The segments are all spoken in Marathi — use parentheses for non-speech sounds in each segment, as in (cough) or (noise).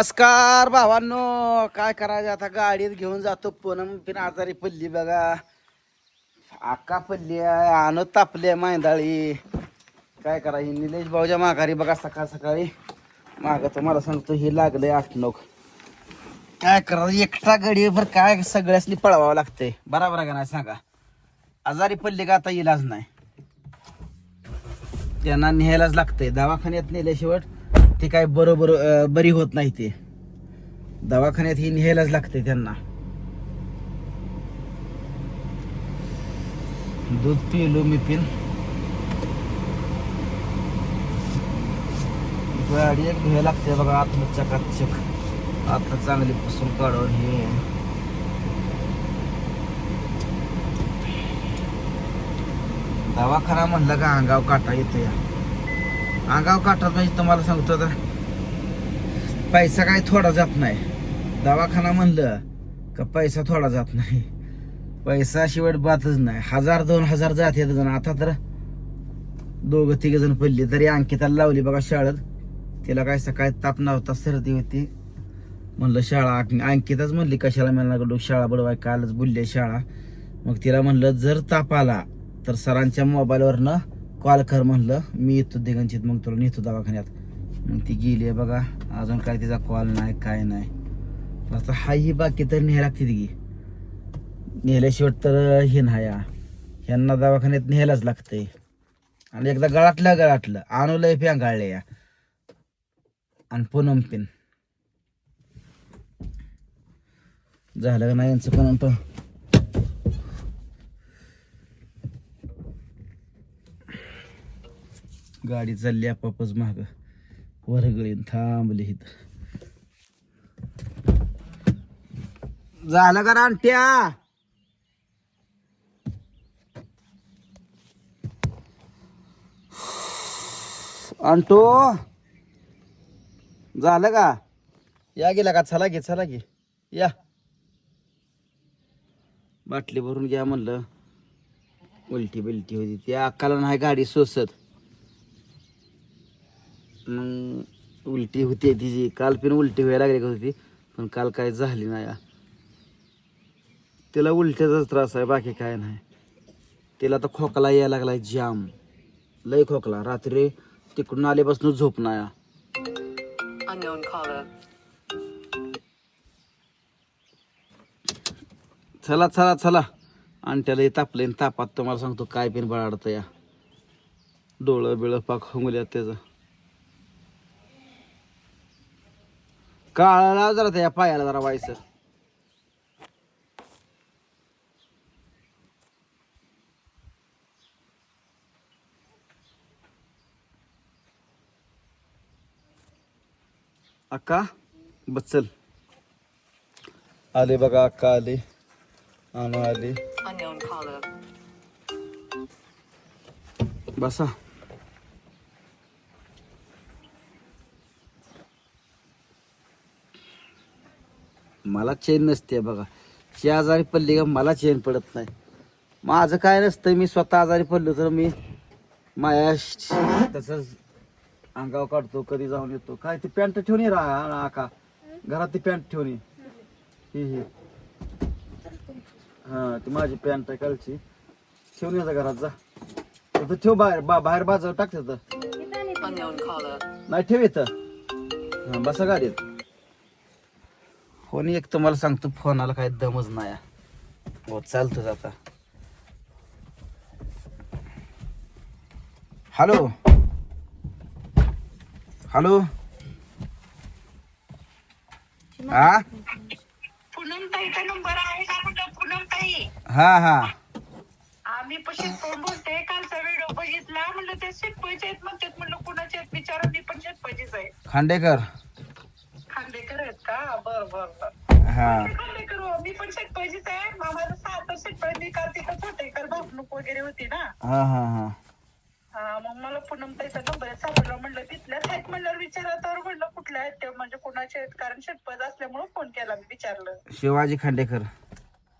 नमस्कार भावांनो काय करायचं आता? गाडीत घेऊन जातो पूनम पिन आजारी पल्ली बघा. आका पल्ली आहे आणत तापले मांदाळी. काय करायची निलेश भाऊच्या माघारी बघा सकाळ सकाळी. माग तुम्हाला सांगतो हे लागलंय आठ नोक काय करायचं एकटा गाडीवर काय सगळ्यासनी पळवावं लागतंय. बराबर आहे का नाही सांगा? आजारी पडली का आता इलाज नाही? त्यांना न्यायलाच लागतंय. दवाखान्यात नेल्याशिवाय ते काय बरोबर बरी होत नाही ते. दवाखान्यात ही न्यायलाच लागते त्यांना. दूध पिलो मी पिन. गाडी एक घ्यायला लागते बघा आतलं चकाचक आता चांगली पुसून काढून हे. दवाखाना म्हणलं का अंगाव काटा येतो या अंगाव काटा म्हणजे तुम्हाला सांगतो तर पैसा काय थोडा जात नाही. दवाखाना म्हणलं का पैसा थोडा जात नाही. पैसा शिवाय बातच नाही. हजार दोन हजार जात येत जण. आता तर दोघं तिघ जण पडली तरी अंकिताला लावली बघा शाळेत. तिला काय सकाळी ताप नव्हता सर्दी होती. म्हणलं शाळा अंकिताच म्हणली कशाला मला कडू शाळा बडवाय कालच बोलली शाळा. मग तिला म्हणलं जर ताप आला तर सरांच्या मोबाईलवरनं कॉल कर म्हणलं. मी येतो दिगंचित मग तुला नेतो दवाखान्यात. मग ती गेली आहे बघा. अजून काय तिचा कॉल नाही काय नाही. आता हा ही बाकी तर न्याय लागते ती. नेल्याशिवाय तर हे नाही ह्यांना दवाखान्यात न्यायलाच लागतंय. आणि एकदा गळाटलं गळाटलं आणूलंय प्यांगाळले या. आणि पूनम पिन. झालं का नाही यांचं पण? गाडी चालली आपापच माग. वरगळीन थांबली इथं. झालं का रानट्या आणतो झालं का? या गेला का? चला घे चला घे या. बाटली भरून घ्या म्हणलं. उलटी बिलटी होती. त्या अक्काला नाही गाडी सोसत. मग उलटी होती तिची. काल पण उलटी व्हायला लागली का होती. पण काल काय झाली नाही. तिला उलट्याचाच त्रास आहे बाकी काय नाही. तिला तर खोकला यायला लागलाय जाम. लय खोकला. रात्री तिकडून आल्यापासून झोप नाही. चला चला चला. आणि त्याला तापले तापात तुम्हाला सांगतो काय पण बळाडतं या डोळं बिळं पाक होंगल्यात त्याचं. काळा लाव जरा त्या पायाला जरा व्हायचं अक्का बच्चल आले बघा अक्का आले. आणू आले. बसा. मला चेन नसते बघा. ची आजारी पडली का मला चेन पडत नाही. माझं काय नसतं मी स्वतः आजारी पडलो तर मी माया तसंच अंगावर काढतो कधी जाऊन येतो. काय ती पॅन्ट ठेवून ये राहा आका. घरात ती पॅन्ट ठेवून ये. ही ही. हा ती माझी पॅन्ट आहे कालची. ठेवून यायचा घरात जा. तिथं ठेव बाहेर बा बाहेर बाजू टाक तिथं. Unknown caller. नाही ठेव इथं. हा, बसा गाडीत. फोन एक तुम्हाला सांगतो फोनाला काय दमच नाही हो चालतोच आता. हॅलो? हॅलो? हा पूनम ताईचा नंबर आहे का म्हटलं पूनम ताई हा. हा आम्ही पशी कोण बोलते कालचा व्हिडिओ बघितला म्हणलं ते शेतपळीचे आहेत म्हणतात म्हणलं कुणाचे आहेत विचारा मी पण शेतपळीचीच आहे. खांडेकर. का? बर बर बर. हा. खांदेकर हो, मी पण शेतपळीचीच आहे. माझं सात शेतपळी मी काल तिथं छोटेकर भावणूक वगैरे होती ना. हा हा हा. हा मग मला पूनम ताईचा नंबर सापडला. म्हणलं तिथल्याच आहेत म्हणल्यावर विचारा. तर म्हणलं कुठल्या आहेत? ते म्हणजे कुणाचे आहेत? कारण शेतपळ असल्यामुळे फोन केला मी विचारलं. शिवाजी खांडेकर.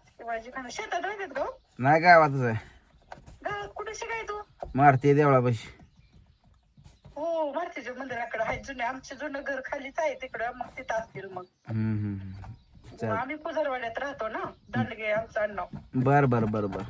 शिवाजी खांदे शेतात राहतात हो? नाही गावातच आहे. गावात कुठे शिकाय तू? मारते देवळापाशी. भारतीच्या मंदिराकडे आहे जुने आमचे जुनं घर खालीच आहे तिकडं मग तिथं असतील मग. हम्म, हम्म, हम्म. चाल आम्ही पुजरवाड्यात राहतो ना दांडगे आमचं आडनाव बर बर बर बर.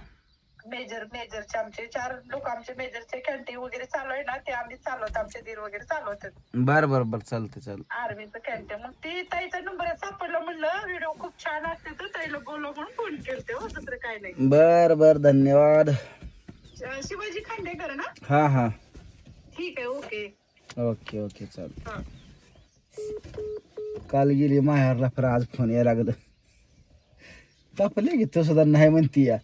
मेजर मेजरचे आमचे चार लोक आमचे मेजरचे कॅन्टीन वगैरे चालू आहे ना ते आम्ही चालवत आमचे दीर वगैरे चालवतात. बर बर बर चालते चाल आर्मीचं कॅन्टीन मग ती ताईचा नंबर सापडला म्हणलं व्हिडिओ खूप छान असते तर ताईला बोलव म्हणून फोन केलते हो दुसरं काय नाही. बर बर धन्यवाद. अं, शिवाजी खांडेकर ना? हा हा. ठीक आहे ओके ओके ओके चाल काल गेली माहेरला तर आज फोन यायला लागलं. तापले की तो सुद्धा नाही म्हणती या.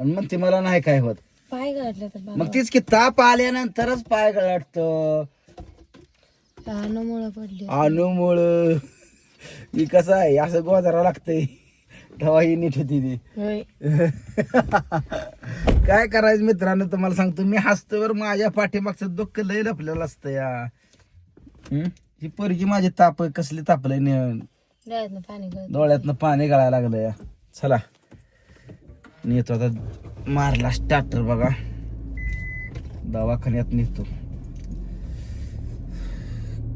आणि म्हणते मला नाही काय होत. पाय तर मग तीच की ताप आल्यानंतरच पाय गळाटतो पडली. अनुमुळ ही कसं आहे असं गोजारा लागतंय. तेव्हा ही नीट होती ती. होय. (laughs) काय करायचं मित्रांनो तुम्हाला सांगतो मी हसतोवर माझ्या पाठीमागचं दुःख लय लपलेलं असतं या? ही पोरगी माझी ताप कसली तापलंय ने- डोळ्यातनं पाणी गळत. डोळ्यातनं पाणी गळायला लागलं या. चला. नेतो आता मारला स्टार्टर बघा. दवाखान्यात नेतो.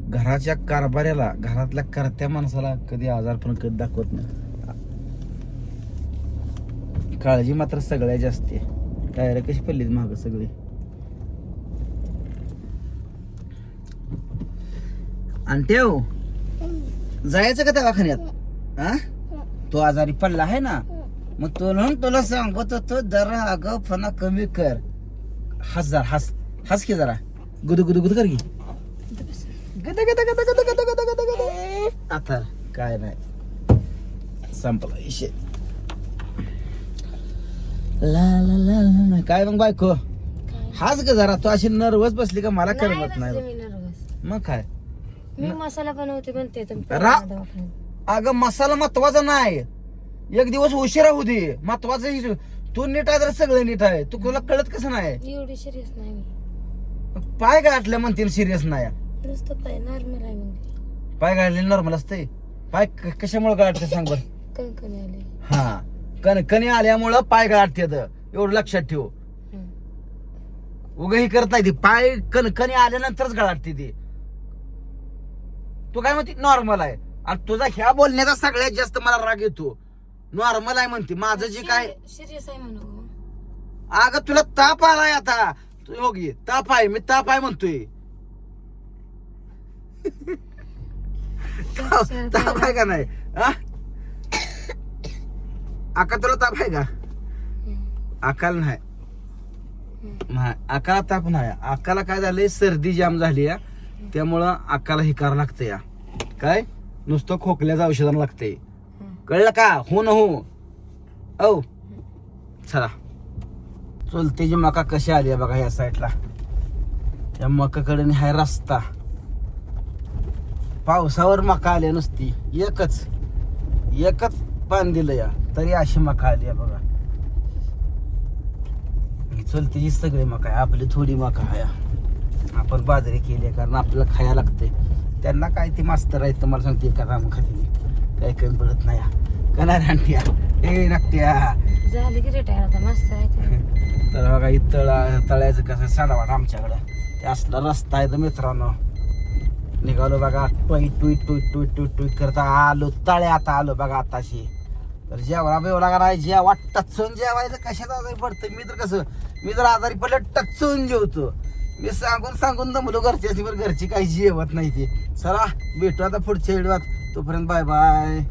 घराच्या कारभाऱ्याला घरातल्या करत्या माणसाला कधी आजार पण कधी दाखवत नाही. काळजी मात्र सगळ्याची असते टायर कशी पडलीत माग सगळी? आणि ठेव. जायचं का दवाखान्यात? हा तो आजारी पडला आहे ना? मग तो तुला तुला सांगत तो जरा अगं फना कमी कर. हस जरा हस. हस की जरा. गुद गुद गुद कर की. आता काय नाही. संपला विषय. ला ला ला ला ला. काय मग बायको? हाच ग जरा. तू अशी नर्वस बसली का? मला करमत नाही मी nervous. मग काय? मी मसाला बनवते म्हणते रा-. अगं मसाला महत्त्वाचा नाही. एक दिवस उशिरा होऊ दे. महत्वाचं ही- तू नीट आहे तर सगळं नीट आहे. तू तुला कळत कसं नाही? एवढी सिरियस नाही मी. पाय गाठल्या म्हणतील सिरियस नाही. नुसतं पाय नॉर्मल आहे म्हणजे पाय गाठले नॉर्मल असते पाय क- कशामुळे गाठते सांग बर? (laughs) कणकणी आली. हा. कण कणी आल्यामुळं पाय गाठते एवढं लक्षात ठेव. उग ही करत नाही ती. पाय कणकणी आल्यानंतरच गाठते ती. तू काय म्हणते? नॉर्मल आहे. आणि तुझा ह्या बोलण्याचा सगळ्यात जास्त मला राग येतो. नॉर्मल आहे म्हणते. माझं जे काय सिरियस आहे म्हणू. गं. अगं तुला ताप आलाय आता. तू हो घे ताप आहे. मी ताप आहे म्हणतोय. (laughs) ताप ताप आहे का नाही? हा? आका तुला ताप आहे का? अकाल नाही. अकाला ताप नाही. अकाला काय झालंय? सर्दी जाम झाली या त्यामुळं अकाला हे करावं लागतं या काय? नुसतं खोकल्याचं औषधानं लागतंय. हं. कळलं का? हो न हो. औ. चला. चुलतीची मका कशी आली आहे बघा या साईडला त्या मकाकडे हाय रस्ता. पावसावर मका आली नुसती. एकच. एकच दिलं या. तरी अशी मका आली बघा. चुलतीची सगळी मका आहे. आपली थोडी मका आहे. आपण बाजरी केली आहे कारण आपल्याला खायला लागतंय. त्यांना काय ती मास्तर आहेत तुम्हाला सांगते का राम खाते काही कमी पडत नाही. का नाही रानट्या ए नाट्या झाली की रिटायर आता. मस्त आहे ते. (laughs) तर बघा इथं तळा तळ्याचं कसं साडावाट आमच्याकडं. ते असला रस्ता आहे तर मित्रांनो. निघालो बघा. टुई टुई टुई टुई टुई टुई करता आलो. तळ्यात आलो बघा आताशी. तर जेवढा बेवला का नाही जेवा टचून जेवायचं कशात आजारी पडतं मी तर कसं मी जर आजारी पडलं टचून जेवतो. मी सांगून सांगून दमलो घरची घरची काही जेवत नाही ते. चला भेटू आता पुढच्या व्हिडिओत. तोपर्यंत बाय बाय.